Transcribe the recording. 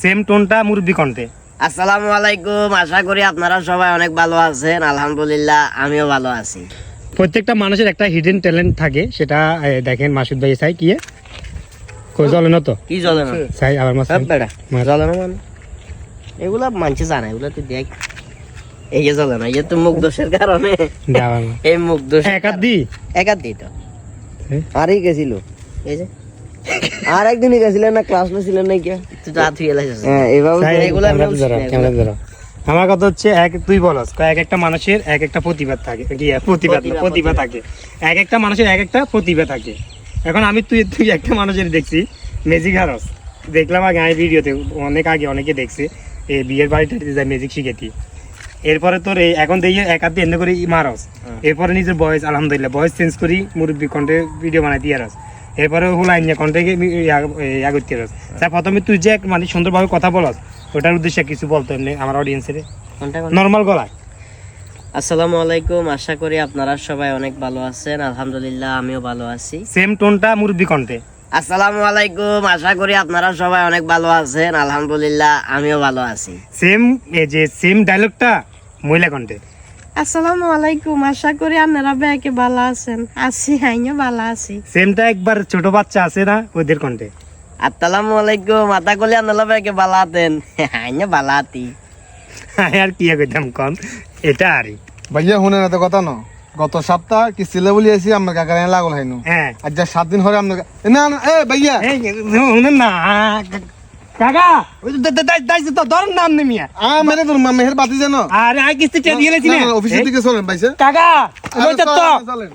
Same টোনটা মুরব্বি কণ্ঠে। আসসালামু আলাইকুম আশা করি আপনারা সবাই অনেক ভালো আছেন আলহামদুলিল্লাহ আমিও ভালো আছি। প্রত্যেকটা মানুষের একটা হিডেন ট্যালেন্ট থাকে সেটা দেখেন মাসুদ ভাই চাই কি? কই জলে না তো? কি চলে না? চাই আবার মাছ সব বেড়া। মাছ। চলে না মানে? এগুলা মানছে জানা এগুলা তুই দেখ। এই যে চলে না এই তো মুখ দোষের কারণে। দে এই মুখ দোষ এক দি একাত দিই তো। হ্যাঁ? আরই গেছিল। এই যে। আর একদিনই গেছিলেন না? ক্লাস ছিলেন না কি তুই তো হাত হয়ে হ্যাঁ এভাবে আমি ধরো। আমার কথা হচ্ছে এক তুই বলস এক একটা মানুষের এক একটা প্রতিভা থাকে। কি প্রতিভা প্রতিভা, থাকে। এক একটা মানুষের এক একটা প্রতিভা থাকে। এখন আমি তুই তুই একটা মানুষের দেখছি ম্যাজিক হারস দেখলাম আগে আমি ভিডিওতে অনেক আগে অনেকে দেখছে এই বিয়ের বাড়িতে যায় ম্যাজিক শিখেতি। এরপরে তোর এই এখন দেখি এক হাতে এনে করে মারস। এরপরে নিজের বয়স আলহামদুলিল্লাহ বয়স চেঞ্জ করি মুরব্বী কণ্ঠে ভিডিও বানাই দিয়ে রাস। এরপরে হুলাইন নিয়ে কণ্ঠে ইয়া করতে রাস স্যার প্রথমে তুই যে এক মানে সুন্দরভাবে কথা বলস ওটার উদ্দেশ্যে কিছু বলতো এমনি আমার অডিয়েন্সের? নর্মাল গলায় আসসালামু আলাইকুম আশা করি আপনারা সবাই অনেক ভালো আছেন। আলহামদুলিল্লাহ আমিও ভালো আছি। সেম টোনটা মুরব্বী কণ্ঠে। আসসালামু আলাইকুম আশা করি আপনারা সবাই অনেক ভালো আছেন। আলহামদুলিল্লাহ আমিও ভালো আছি। সেম এই যে সেম ডায়লগটা মহিলা কণ্ঠে। আসসালামু আলাইকুম আশা করি আপনারা ব্যাকে ভালো আছেন। আছি আইও ভালো আছি। সেমটা একবার ছোট বাচ্চা আছে না ওদের কণ্ঠে? আসসালামু আলাইকুম মাতা কলি আন্দালা ব্যাকে বালাতেন আইনে বালাতি আর কি করতাম কম? এটা আরই ভাইয়া শুনে না তো কথা ন। গত সপ্তাহ কি সিলে বলি আছি আমার কাকার লাগল হাইনু। হ্যাঁ। আজ যা সাত দিন হরে আপনার না না এ ভাইয়া। শুনুন না কাকা ওই তো দাইছে তো ধর নাম নেমিয়া আ মেরে তোর মেহের বাতি জানো আরে আই কিস্তি টেনে দিয়েছি না। অফিসের দিকে চলেন ভাইসা কাকা ওই তো চলেন।